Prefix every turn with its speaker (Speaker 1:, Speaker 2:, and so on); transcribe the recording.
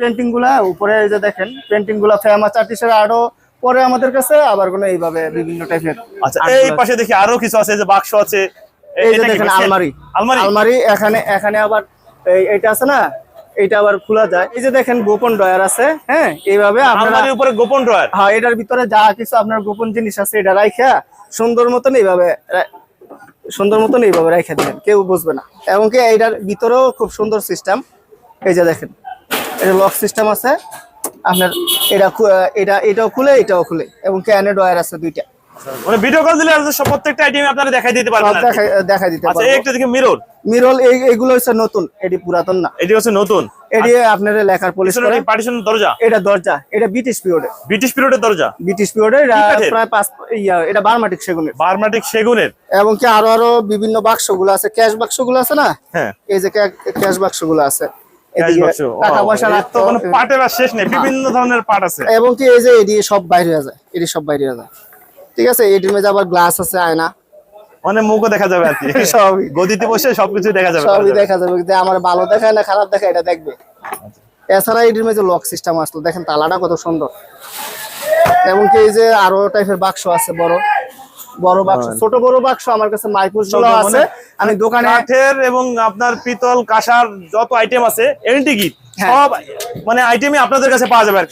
Speaker 1: পেন্টিংগুলা উপরে এই যে দেখেন পেন্টিংগুলা ফেমাস আর্টিস্টের আরও পরে আমাদের কাছে আবার কোনো এইভাবে বিভিন্ন টাইপের
Speaker 2: আচ্ছা এই পাশে দেখি আরও কিছু আছে যে বাক্স আছে।
Speaker 1: এই যে দেখেন আলমারি।
Speaker 2: আলমারি?
Speaker 1: আলমারি এখানে এখানে আবার এই এটা আছে না? এটা আবার খোলা যায়। এই যে দেখেন গোপন ড্রয়ার আছে হ্যাঁ? এইভাবে আপনারা
Speaker 2: আলমারির উপরে গোপন ড্রয়ার?
Speaker 1: হ্যাঁ এটার ভিতরে যা কিছু আপনার গোপন জিনিস আছে এটা রাইখা সুন্দর মতন এইভাবে সুন্দর মতন এইভাবে রাইখা দিবেন। কেউ বুঝবে না। এবং কি এইটার ভিতরেও খুব সুন্দর সিস্টেম এই যে দেখেন এটা লক সিস্টেম আছে। আপনার এটা এটা এটাও খুলে এটাও খুলে এবং ক্যানে ডয়ার আছে দুইটা।
Speaker 2: মানে ভিডিও কল দিলে সব প্রত্যেকটা আইটেম আপনারা দেখাই দিতে পারবেন
Speaker 1: সব
Speaker 2: আর কি।
Speaker 1: দেখা দেখা দিতে
Speaker 2: আচ্ছা এই
Speaker 1: পারব
Speaker 2: একটা দেখি মিরর
Speaker 1: এই এইগুলো হচ্ছে নতুন এটি পুরাতন না।
Speaker 2: এটি হচ্ছে নতুন।
Speaker 1: এটি আপনার লেখার পলিশ করে।
Speaker 2: পার্টিশন দরজা?
Speaker 1: এটা দরজা এটা ব্রিটিশ পিরিয়ডে
Speaker 2: ব্রিটিশ পিরিয়ডের দরজা?
Speaker 1: ব্রিটিশ পিরিয়ডে? প্রায় পাঁচ ইয়া এটা বার্মাটিক সেগুনের।
Speaker 2: বার্মাটিক সেগুনের।
Speaker 1: এবং কি আরও আরও বিভিন্ন বাক্সগুলো আছে ক্যাশ বাক্সগুলো আছে না?
Speaker 2: হ্যাঁ।
Speaker 1: এই যে ক্যাশ বাক্সগুলো আছে।
Speaker 2: ক্যাশ
Speaker 1: এদিকে
Speaker 2: বাক্স
Speaker 1: টাকা পয়সা
Speaker 2: তো
Speaker 1: রাখতো
Speaker 2: কোনো পার্টের আর শেষ নেই বিভিন্ন ধরনের পার্ট আছে।
Speaker 1: এবং কি এই যে এটি সব বাইরে হয়ে যায় এটি সব বাইরে হয়ে যায়। ঠিক আছে এটির মধ্যে আবার গ্লাস আছে আয়না।
Speaker 2: মানে মুখও দেখা যাবে আর কি।
Speaker 1: সবই।
Speaker 2: গদিতে বসে সবকিছু দেখা যাবে
Speaker 1: সবই দেখা যাবে। যে আমার ভালো দেখায় না খারাপ দেখায় এটা দেখবে। এছাড়া এটির মধ্যে লক সিস্টেম আসলো দেখেন তালাটা কত সুন্দর। এবং কি এই যে আরও টাইপের বাক্স আছে বড়। বড় বাক্স ছোট বড় বাক্স আমার কাছে
Speaker 2: মাইপুসগুলো
Speaker 1: আছে আমি দোকানে
Speaker 2: কাঠের এবং আপনার পিতল কাঁসার যত আইটেম আছে এন্টিকি
Speaker 1: হ্যাঁ।
Speaker 2: সব মানে আইটেমই আপনাদের কাছে পাওয়া যাবে আর কি।